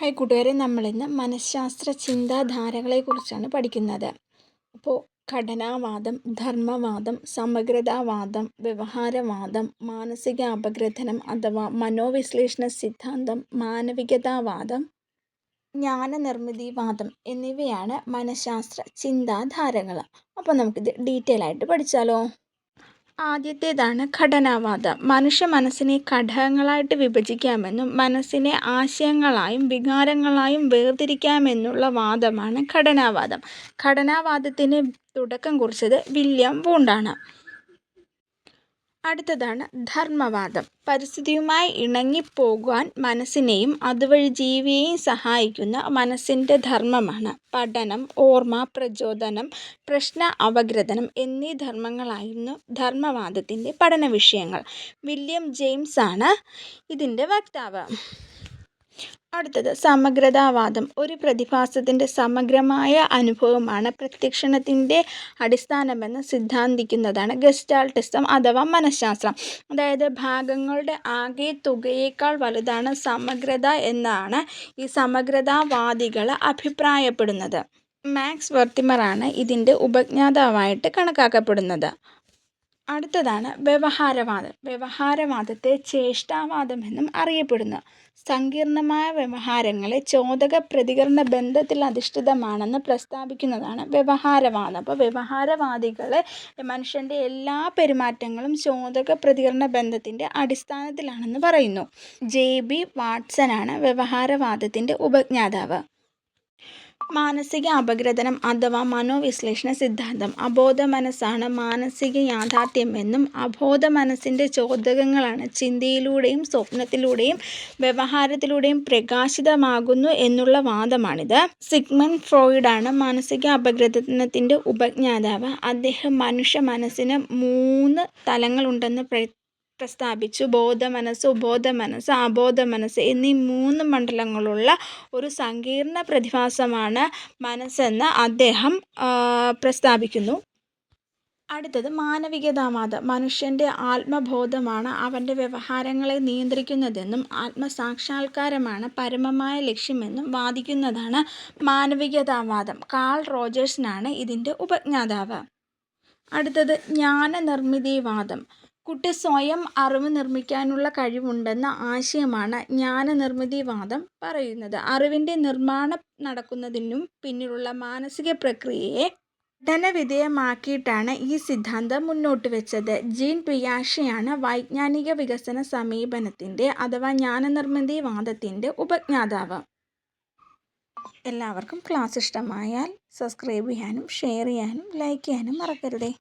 Hi കൂട്ടുകാരെ നമ്മളിന്ന് മനഃശാസ്ത്ര ചിന്താധാരകളെക്കുറിച്ചാണ് പഠിക്കുന്നത്. അപ്പോൾ ഘടനാവാദം ധർമ്മവാദം സമഗ്രതാവാദം വ്യവഹാരവാദം മാനസിക അപഗ്രഥനം അഥവാ മനോവിശ്ലേഷണ സിദ്ധാന്തം മാനവികതാവാദം ജ്ഞാനനിർമ്മിതിവാദം എന്നിവയാണ് മനഃശാസ്ത്ര ചിന്താധാരകൾ. അപ്പോൾ നമുക്കിത് ഡീറ്റെയിൽ ആയിട്ട് പഠിച്ചാലോ? ആദ്യത്തേതാണ് ഘടനാവാദം. മനുഷ്യ മനസ്സിനെ ഘടകങ്ങളായിട്ട് വിഭജിക്കാമെന്നും മനസ്സിനെ ആശയങ്ങളായും വികാരങ്ങളായും വേർതിരിക്കാമെന്നുള്ള വാദമാണ് ഘടനാവാദം. ഘടനാവാദത്തിന് തുടക്കം കുറിച്ചത് വില്യം വൂണ്ടാണ്. അടുത്തതാണ് ധർമ്മവാദം. പരിസ്ഥിതിയുമായി ഇണങ്ങിപ്പോകാൻ മനസ്സിനെയും അതുവഴി ജീവിയെയും സഹായിക്കുന്ന മനസ്സിന്റെ ധർമ്മമാണ്. പഠനം ഓർമ്മ പ്രചോദനം പ്രശ്ന അപഗ്രഥനം എന്നീ ധർമ്മങ്ങളായിരുന്നു ധർമ്മവാദത്തിന്റെ പഠന വിഷയങ്ങൾ വില്യം ജെയിംസ് ആണ് ഇതിന്റെ വക്താവ്. അടുത്തത് സമഗ്രതാവാദം. ഒരു പ്രതിഭാസത്തിന്റെ സമഗ്രമായ അനുഭവമാണ് പ്രത്യക്ഷണത്തിന്റെ അടിസ്ഥാനമെന്ന് സിദ്ധാന്തിക്കുന്നതാണ് ഗസ്റ്റാൾട്ടിസം അഥവാ മനഃശാസ്ത്രം. അതായത് ഭാഗങ്ങളുടെ ആകെ തുകയേക്കാൾ വലുതാണ് സമഗ്രത എന്നാണ് ഈ സമഗ്രതാവാദികൾ അഭിപ്രായപ്പെടുന്നത്. മാക്സ് വെർത്തിമറാണ് ഇതിന്റെ ഉപജ്ഞാതാവായിട്ട് കണക്കാക്കപ്പെടുന്നത്. അടുത്തതാണ് വ്യവഹാരവാദം. വ്യവഹാരവാദത്തെ ചേഷ്ടാവാദം എന്നും അറിയപ്പെടുന്നു. സങ്കീർണമായ വ്യവഹാരങ്ങളെ ചോദക പ്രതികരണ ബന്ധത്തിൽ അധിഷ്ഠിതമാണെന്ന് പ്രസ്താവിക്കുന്നതാണ് വ്യവഹാരവാദം. അപ്പോൾ വ്യവഹാരവാദികൾ മനുഷ്യന്റെ എല്ലാ പെരുമാറ്റങ്ങളും ചോദക പ്രതികരണ ബന്ധത്തിന്റെ അടിസ്ഥാനത്തിലാണെന്ന് പറയുന്നു. ജെ ബി വാട്സനാണ് വ്യവഹാരവാദത്തിന്റെ ഉപജ്ഞാതാവ്. മാനസിക അപഗ്രഥനം അഥവാ മനോവിശ്ലേഷണ സിദ്ധാന്തം. അബോധ മനസ്സാണ് മാനസിക യാഥാർത്ഥ്യമെന്നും അബോധ മനസ്സിന്റെ ചോദകങ്ങളാണ് ചിന്തയിലൂടെയും സ്വപ്നത്തിലൂടെയും വ്യവഹാരത്തിലൂടെയും പ്രകാശിതമാകുന്നു എന്നുള്ള വാദമാണിത്. സിഗ്മൻ ഫ്രോയിഡാണ് മാനസിക അപഗ്രഥനത്തിന്റെ ഉപജ്ഞാതാവ്. അദ്ദേഹം മനുഷ്യ മനസ്സിന് മൂന്ന് തലങ്ങളുണ്ടെന്ന് പ്ര പ്രസ്താവിച്ചു. ബോധമനസ്സ് അബോധ മനസ്സ് എന്നീ മൂന്ന് മണ്ഡലങ്ങളുള്ള ഒരു സങ്കീർണ പ്രതിഭാസമാണ് മനസ്സെന്ന് അദ്ദേഹം പ്രസ്താവിക്കുന്നു. അടുത്തത് മാനവികതാവാദം മനുഷ്യന്റെ ആത്മബോധമാണ് അവന്റെ വ്യവഹാരങ്ങളെ നിയന്ത്രിക്കുന്നതെന്നും ആത്മസാക്ഷാത്കാരമാണ് പരമമായ ലക്ഷ്യമെന്നും വാദിക്കുന്നതാണ് മാനവികതാവാദം. കാൾ റോജേഴ്സിനാണ് ഇതിന്റെ ഉപജ്ഞാതാവ്. അടുത്തത് ജ്ഞാനനിർമ്മിതിവാദം. കുട്ടി സ്വയം അറിവ് നിർമ്മിക്കാനുള്ള കഴിവുണ്ടെന്ന ആശയമാണ് ജ്ഞാനനിർമ്മിതിവാദം പറയുന്നത്. അറിവിന്റെ നിർമ്മാണം നടക്കുന്നതിനും പിന്നിലുള്ള മാനസിക പ്രക്രിയയെ പഠനവിധേയമാക്കിയിട്ടാണ് ഈ സിദ്ധാന്തം മുന്നോട്ട് വെച്ചത്. ജീൻ പിയാഷെയാണ് വൈജ്ഞാനിക വികസന സമീപനത്തിന്റെ അഥവാ ജ്ഞാനനിർമ്മിതിവാദത്തിന്റെ ഉപജ്ഞാതാവ്. എല്ലാവർക്കും ക്ലാസ് ഇഷ്ടമായാൽ സബ്സ്ക്രൈബ് ചെയ്യാനും ഷെയർ ചെയ്യാനും ലൈക്ക് ചെയ്യാനും മറക്കരുതേ.